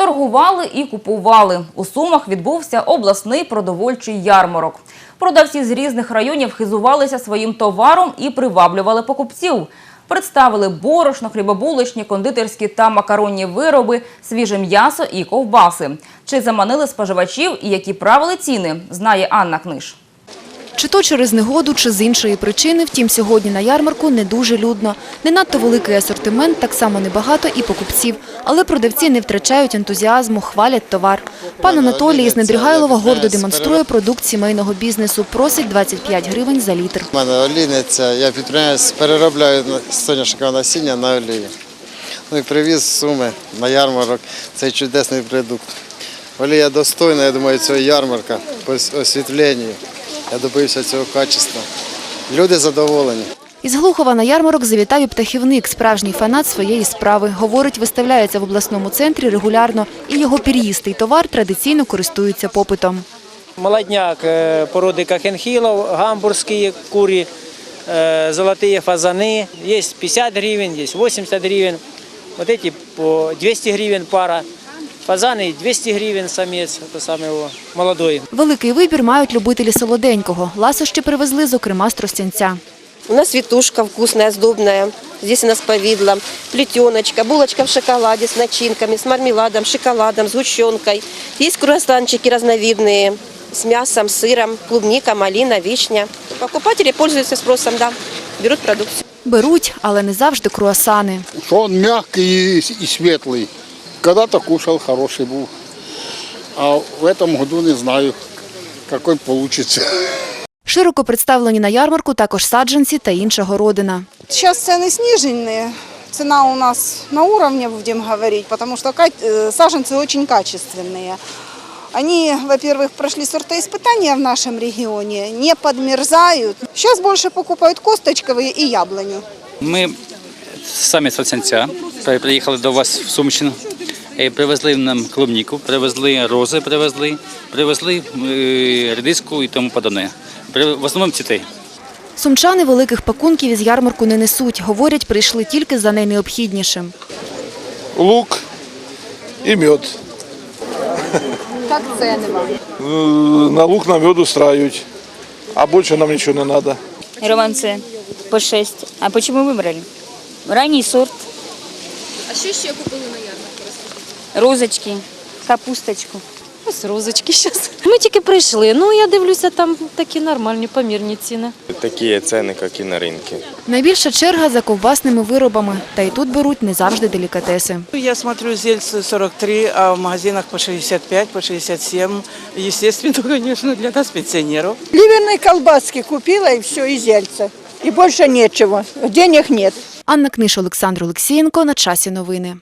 Торгували і купували. У Сумах відбувся обласний продовольчий ярмарок. Продавці з різних районів хизувалися своїм товаром і приваблювали покупців. Представили борошно, хлібобулочні, кондитерські та макаронні вироби, свіже м'ясо і ковбаси. Чи заманили споживачів і які правили ціни, знає Анна Книж. Чи то через негоду, чи з іншої причини, втім, сьогодні на ярмарку не дуже людно. Не надто великий асортимент, так само небагато і покупців. Але продавці не втрачають ентузіазму, хвалять товар. Пан Анатолій із Недрігайлова гордо демонструє продукт сімейного бізнесу. Просить 25 гривень за літр. У мене олійниця, я підприємець, переробляю соняшникове насіння на олію. Ну і привіз суми на ярмарок цей чудесний продукт. Олія достойна, я думаю, цього ярмарка по ос- освітленню. Я добився цього качества. Люди задоволені. Із Глухова на ярмарок завітав і птахівник, справжній фанат своєї справи. Говорить, виставляється в обласному центрі регулярно, і його пір'їстий товар традиційно користується попитом. Молодняк э, породы Кахенхилов, гамбургские кури, э, золотые фазаны. Есть 50 гривен, есть 80 гривен. Вот эти по 200 гривен пара. Фазаны 200 гривен самец, это самый его молодой. Великий вибір мають любителі солоденького. Ласощі привезли, зокрема, з Тростянця. У нас светушка вкусная, сдобная. Здесь у нас повидло, плетеночка, булочка в шоколаде с начинками, с мармеладом, шоколадом, сгущенкой. Есть круассанчики разновидные с мясом, сыром, клубника, малина, вишня. Покупатели пользуются спросом, да, берут продукцию. Беруть, але не завжди круасани. что он мягкий и, и светлый. Когда-то кушал, хороший был. А в этом году не знаю, какой получится. Широко представлені на ярмарку також саджанці та інша городина. Сейчас цены сниженные. Цена у нас на уровне, будем говорить, потому что ка- э, саженцы очень качественные. Они, во-первых, прошли сортоиспытания в нашем регионе, не подмерзают. Сейчас больше покупают косточковые и яблоню. Ми самі з Тростянця при- приїхали до вас в Сумщину. Е, Привезли нам клубніку, привезли рози, привезли, привезли е, редиску і тому подобне. При- В основному цітей. Сумчани великих пакунків із ярмарку не несуть. Говорять, прийшли тільки за найнеобхіднішим. лук и мед. Так ціни вам? Э, На лук, на мед устраивать. А больше нам ничего не надо. Романцы по 6. А почему выбрали? Ранний сорт. А що ще купили на ярмарку? Розочки, капусточку. Ось розочки зараз. Ми тільки прийшли. Ну я дивлюся, там такі нормальні, помірні ціни. Такие цены, как и на рынке. Найбільша черга за ковбасними виробами. Та й тут беруть не завжди делікатеси. Я смотрю, зельцы 43, а в магазинах по 65, по 67. Естественно, конечно, для нас, пенсионеров. Ливерной колбаски купила и все, и зельца. И больше нечего. Денег нет. Анна Книш, Олександр Олексієнко. На часі новини.